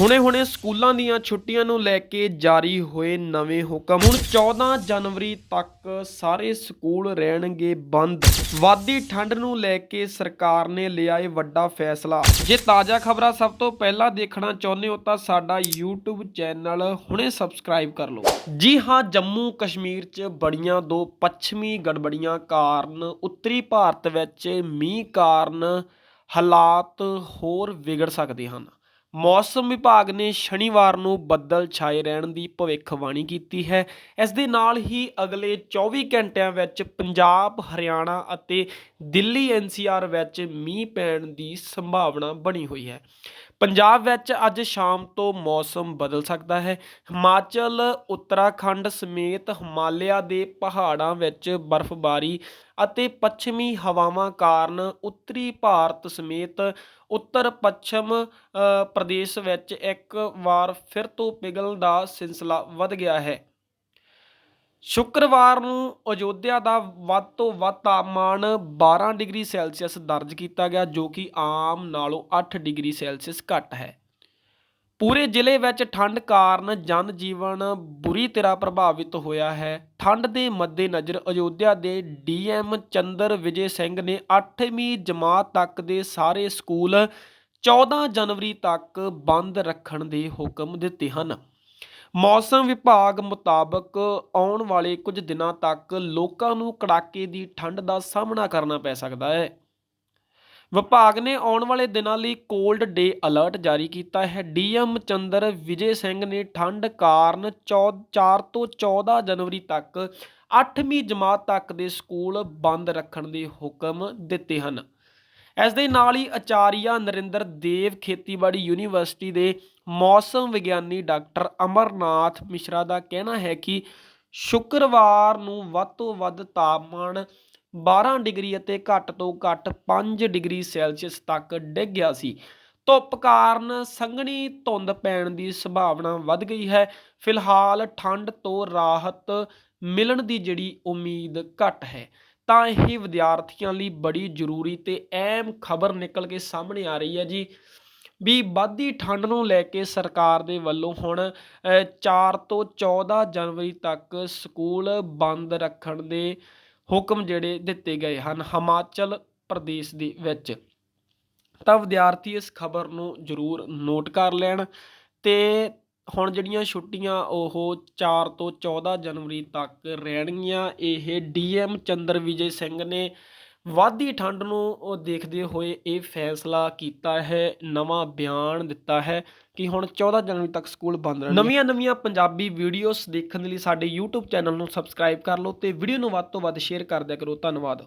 ਹੁਣੇ-ਹੁਣੇ ਸਕੂਲਾਂ ਦੀਆਂ ਛੁੱਟੀਆਂ ਨੂੰ ਲੈ ਕੇ ਜਾਰੀ ਹੋਏ ਨਵੇਂ ਹੁਕਮ। ਹੁਣ 14 ਜਨਵਰੀ ਤੱਕ ਸਾਰੇ ਸਕੂਲ ਰਹਿਣਗੇ ਬੰਦ। ਵਾਦੀ ਠੰਡ ਨੂੰ ਲੈ ਕੇ ਸਰਕਾਰ ਨੇ ਲਿਆ ਇਹ ਵੱਡਾ ਫੈਸਲਾ। ਜੇ ਤਾਜ਼ਾ ਖਬਰਾਂ ਸਭ ਤੋਂ ਪਹਿਲਾਂ ਦੇਖਣਾ ਚਾਹੁੰਦੇ ਹੋ ਤਾਂ ਸਾਡਾ YouTube ਚੈਨਲ ਹੁਣੇ ਸਬਸਕ੍ਰਾਈਬ ਕਰ ਲਓ। ਜੀ ਹਾਂ ਜੰਮੂ ਕਸ਼ਮੀਰ 'ਚ ਬੜੀਆਂ ਦੋ ਪੱਛਮੀ ਗੜਬੜੀਆਂ ਕਾਰਨ ਉੱਤਰੀ ਭਾਰਤ ਵਿੱਚ ਮੀਂਹ ਕਾਰਨ ਹਾਲਾਤ ਹੋਰ ਵਿਗੜ ਸਕਦੇ ਹਨ। ਮੌਸਮ ਵਿਭਾਗ ਨੇ ਸ਼ਨੀਵਾਰ ਨੂੰ ਬੱਦਲ ਛਾਏ ਰਹਿਣ ਦੀ ਭਵਿੱਖਬਾਣੀ ਕੀਤੀ ਹੈ। ਇਸ ਦੇ ਨਾਲ ਹੀ ਅਗਲੇ 24 ਘੰਟਿਆਂ ਵਿੱਚ ਪੰਜਾਬ, ਹਰਿਆਣਾ ਅਤੇ ਦਿੱਲੀ ਐਨਸੀਆਰ ਵਿੱਚ ਮੀਂਹ ਪੈਣ ਦੀ ਸੰਭਾਵਨਾ ਬਣੀ ਹੋਈ ਹੈ। ਪੰਜਾਬ ਵਿੱਚ ਅੱਜ ਸ਼ਾਮ ਤੋਂ ਮੌਸਮ ਬਦਲ ਸਕਦਾ ਹੈ। ਹਿਮਾਚਲ, ਉੱਤਰਾਖੰਡ ਸਮੇਤ ਹਿਮਾਲਿਆ ਦੇ ਪਹਾੜਾਂ ਵਿੱਚ ਬਰਫ਼ਬਾਰੀ ਅਤੇ ਪੱਛਮੀ ਹਵਾਵਾਂ ਕਾਰਨ ਉੱਤਰੀ ਭਾਰਤ ਸਮੇਤ ਉੱਤਰ ਪੱਛਮ ਪ੍ਰਦੇਸ਼ ਵਿੱਚ ਇੱਕ ਵਾਰ ਫਿਰ ਤੋਂ ਪਿਘਲਣ ਦਾ ਸਿਲਸਿਲਾ ਵੱਧ ਗਿਆ ਹੈ। ਸ਼ੁੱਕਰਵਾਰ ਨੂੰ ਅਯੋਧਿਆ ਦਾ ਵੱਧ ਤੋਂ ਵੱਧ ਤਾਪਮਾਨ 12 ਡਿਗਰੀ ਸੈਲਸੀਅਸ ਦਰਜ ਕੀਤਾ ਗਿਆ, ਜੋ ਕਿ ਆਮ ਨਾਲੋਂ 8 ਡਿਗਰੀ ਸੈਲਸੀਅਸ ਘੱਟ ਹੈ। ਪੂਰੇ ਜ਼ਿਲ੍ਹੇ ਵਿੱਚ ਠੰਡ ਕਾਰਨ ਜਨ ਜੀਵਨ ਬੁਰੀ ਤਰ੍ਹਾਂ ਪ੍ਰਭਾਵਿਤ ਹੋਇਆ ਹੈ। ਠੰਡ ਦੇ ਮੱਦੇਨਜ਼ਰ ਅਯੋਧਿਆ ਦੇ ਡੀਐਮ ਚੰਦਰ ਵਿਜੇ ਸਿੰਘ ਨੇ 8ਵੀਂ ਜਮਾਤ ਤੱਕ ਦੇ ਸਾਰੇ ਸਕੂਲ 14 ਜਨਵਰੀ ਤੱਕ ਬੰਦ ਰੱਖਣ ਦੇ ਹੁਕਮ ਦਿੱਤੇ ਹਨ। ਮੌਸਮ ਵਿਭਾਗ ਮੁਤਾਬਕ ਆਉਣ ਵਾਲੇ ਕੁਝ ਦਿਨਾਂ ਤੱਕ ਲੋਕਾਂ ਨੂੰ ਕੜਾਕੇ ਦੀ ਠੰਡ ਦਾ ਸਾਹਮਣਾ ਕਰਨਾ ਪੈ ਸਕਦਾ ਹੈ। ਵਿਭਾਗ ਨੇ ਆਉਣ ਵਾਲੇ ਦਿਨਾਂ ਲਈ ਕੋਲਡ ਡੇ ਅਲਰਟ ਜਾਰੀ ਕੀਤਾ ਹੈ। ਡੀਐਮ ਚੰਦਰ ਵਿਜੇ ਸਿੰਘ ਨੇ ਠੰਡ ਕਾਰਨ 4 ਤੋਂ 14 ਜਨਵਰੀ ਤੱਕ 8ਵੀਂ ਜਮਾਤ ਤੱਕ ਦੇ ਸਕੂਲ ਬੰਦ ਰੱਖਣ ਦੇ ਹੁਕਮ ਦਿੱਤੇ ਹਨ। ਇਸ ਦੇ ਨਾਲ ਹੀ ਆਚਾਰੀਆ ਨਰਿੰਦਰ ਦੇਵ ਖੇਤੀਬਾੜੀ ਯੂਨੀਵਰਸਿਟੀ ਦੇ ਮੌਸਮ ਵਿਗਿਆਨੀ ਡਾਕਟਰ ਅਮਰਨਾਥ ਮਿਸ਼ਰਾ ਦਾ ਕਹਿਣਾ ਹੈ ਕਿ ਸ਼ੁੱਕਰਵਾਰ ਨੂੰ ਵੱਧ ਤੋਂ ਵੱਧ ਤਾਪਮਾਨ 12 ਡਿਗਰੀ ਅਤੇ ਘੱਟ ਤੋਂ ਘੱਟ 5 ਡਿਗਰੀ ਸੈਲਸੀਅਸ ਤੱਕ ਡਿੱਗ ਗਿਆ ਸੀ। ਧੁੱਪ ਕਾਰਨ ਸੰਘਣੀ ਧੁੰਦ ਪੈਣ ਦੀ ਸੰਭਾਵਨਾ ਵੱਧ ਗਈ ਹੈ। ਫਿਲਹਾਲ ਠੰਡ ਤੋਂ ਰਾਹਤ ਮਿਲਣ ਦੀ ਜਿਹੜੀ ਉਮੀਦ ਘੱਟ ਹੈ। ਤਾਂ ਇਹ ਵਿਦਿਆਰਥੀਆਂ ਲਈ ਬੜੀ ਜ਼ਰੂਰੀ ਤੇ ਅਹਿਮ ਖਬਰ ਨਿਕਲ ਕੇ ਸਾਹਮਣੇ ਆ ਰਹੀ ਹੈ ਜੀ। ਵੀ ਵੱਧਦੀ ਠੰਡ ਨੂੰ ਲੈ ਕੇ ਸਰਕਾਰ ਦੇ ਵੱਲੋਂ ਹੁਣ ਅ, 4 ਤੋਂ 14 ਜਨਵਰੀ ਤੱਕ ਸਕੂਲ ਬੰਦ ਰੱਖਣ ਦੇ ਹੁਕਮ ਜਿਹੜੇ ਦਿੱਤੇ ਗਏ ਹਨ ਹਿਮਾਚਲ ਪ੍ਰਦੇਸ਼ ਦੇ ਵਿੱਚ। ਤਾਂ ਵਿਦਿਆਰਥੀ ਇਸ ਖਬਰ ਨੂੰ ਜ਼ਰੂਰ ਨੋਟ ਕਰ ਲੈਣ ਤੇ ਹੁਣ ਜਿਹੜੀਆਂ ਛੁੱਟੀਆਂ ਉਹ 4 ਤੋਂ 14 ਜਨਵਰੀ ਤੱਕ ਰਹਿਣਗੀਆਂ, ਇਹ ਡੀਐਮ ਚੰਦਰ ਵਿਜੇ ਸਿੰਘ ਨੇ ਵਾਧੀ ਠੰਡ ਨੂੰ ਉਹ ਦੇਖਦੇ ਹੋਏ ਇਹ ਫੈਸਲਾ ਕੀਤਾ ਹੈ, ਨਵਾਂ ਬਿਆਨ ਦਿੱਤਾ ਹੈ ਕਿ ਹੁਣ 14 ਜਨਵਰੀ ਤੱਕ ਸਕੂਲ ਬੰਦ ਰਹਿਣਗੇ। ਨਵੀਆਂ ਨਵੀਆਂ ਪੰਜਾਬੀ ਵੀਡੀਓਜ਼ ਦੇਖਣ ਲਈ ਸਾਡੇ YouTube ਚੈਨਲ ਨੂੰ ਸਬਸਕ੍ਰਾਈਬ ਕਰ ਲਓ ਤੇ ਵੀਡੀਓ ਨੂੰ ਵੱਧ ਤੋਂ ਵੱਧ ਸ਼ੇਅਰ ਕਰ ਦਿਆ ਕਰੋ। ਧੰਨਵਾਦ।